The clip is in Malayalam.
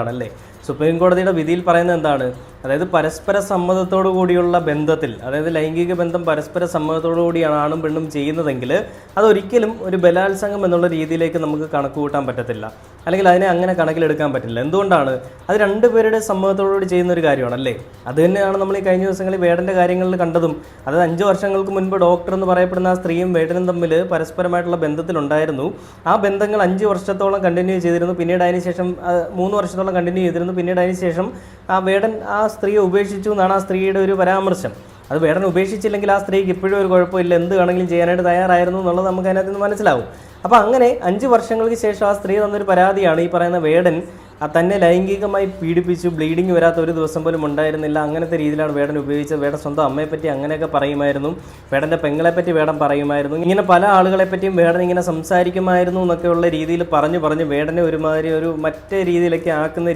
ആണല്ലേ? സുപ്രീം കോടതിയുടെ വിധിയിൽ പറയുന്നത് എന്താണ്? അതായത് പരസ്പര സമ്മതത്തോടു കൂടിയുള്ള ബന്ധത്തിൽ അതായത് ലൈംഗിക ബന്ധം പരസ്പര സമ്മതത്തോടു കൂടിയാണ് ആണും പെണ്ണും ചെയ്യുന്നതെങ്കിൽ അതൊരിക്കലും ഒരു ബലാത്സംഗം എന്നുള്ള രീതിയിലേക്ക് നമുക്ക് കണക്ക് കൂട്ടാൻ പറ്റത്തില്ല. അല്ലെങ്കിൽ അതിനെ അങ്ങനെ കണക്കിലെടുക്കാൻ പറ്റില്ല. എന്തുകൊണ്ടാണ്? അത് രണ്ടുപേരുടെ സമ്മതത്തോടുകൂടി ചെയ്യുന്ന ഒരു കാര്യമാണ് അല്ലേ അത് തന്നെയാണ് നമ്മൾ ഈ കഴിഞ്ഞ ദിവസങ്ങളിൽ വേടന്റെ കാര്യങ്ങളിൽ കണ്ടതും. അതായത് അഞ്ച് വർഷങ്ങൾക്ക് മുൻപ് ഡോക്ടർ എന്ന് പറയപ്പെടുന്ന ആ സ്ത്രീയും വേടനും തമ്മിൽ പരസ്പരമായിട്ടുള്ള ബന്ധത്തിലുണ്ടായിരുന്നു ആ ബന്ധങ്ങൾ അഞ്ച് വർഷത്തോളം കണ്ടിന്യൂ ചെയ്തിരുന്നു. പിന്നീട് അതിനുശേഷം മൂന്ന് വർഷത്തോളം കണ്ടിന്യൂ ചെയ്തിരുന്നു. പിന്നീട് അതിനുശേഷം ആ വേടൻ ആ സ്ത്രീയെ ഉപേക്ഷിച്ചു എന്നാണ് ആ സ്ത്രീയുടെ ഒരു പരാമർശം. അത് വേടനെ ഉപേക്ഷിച്ചില്ലെങ്കിൽ ആ സ്ത്രീക്ക് ഇപ്പോഴും ഒരു കുഴപ്പമില്ല. എന്ത് വേണമെങ്കിലും ചെയ്യാനായിട്ട് തയ്യാറായിരുന്നു എന്നുള്ളത് നമുക്ക് അതിനകത്ത് നിന്ന് മനസ്സിലാവും. അപ്പോൾ അങ്ങനെ അഞ്ച് വർഷങ്ങൾക്ക് ശേഷം ആ സ്ത്രീ തന്നൊരു പരാതിയാണ് ഈ പറയുന്ന വേടൻ. തന്നെ ലൈംഗികമായി പീഡിപ്പിച്ചു ബ്ലീഡിങ് വരാത്ത ഒരു ദിവസം പോലും ഉണ്ടായിരുന്നില്ല. അങ്ങനത്തെ രീതിയിലാണ് വേടൻ ഉപയോഗിച്ചത്. വേടൻ സ്വന്തം അമ്മയെപ്പറ്റി അങ്ങനെയൊക്കെ പറയുമായിരുന്നു. വേടന്റെ പെങ്ങളെപ്പറ്റി വേടൻ പറയുമായിരുന്നു. ഇങ്ങനെ പല ആളുകളെപ്പറ്റിയും വേടൻ ഇങ്ങനെ സംസാരിക്കുമായിരുന്നു എന്നൊക്കെയുള്ള രീതിയിൽ പറഞ്ഞു പറഞ്ഞ് വേടനെ ഒരുമാതിരി ഒരു മറ്റേ രീതിയിലൊക്കെ ആക്കുന്ന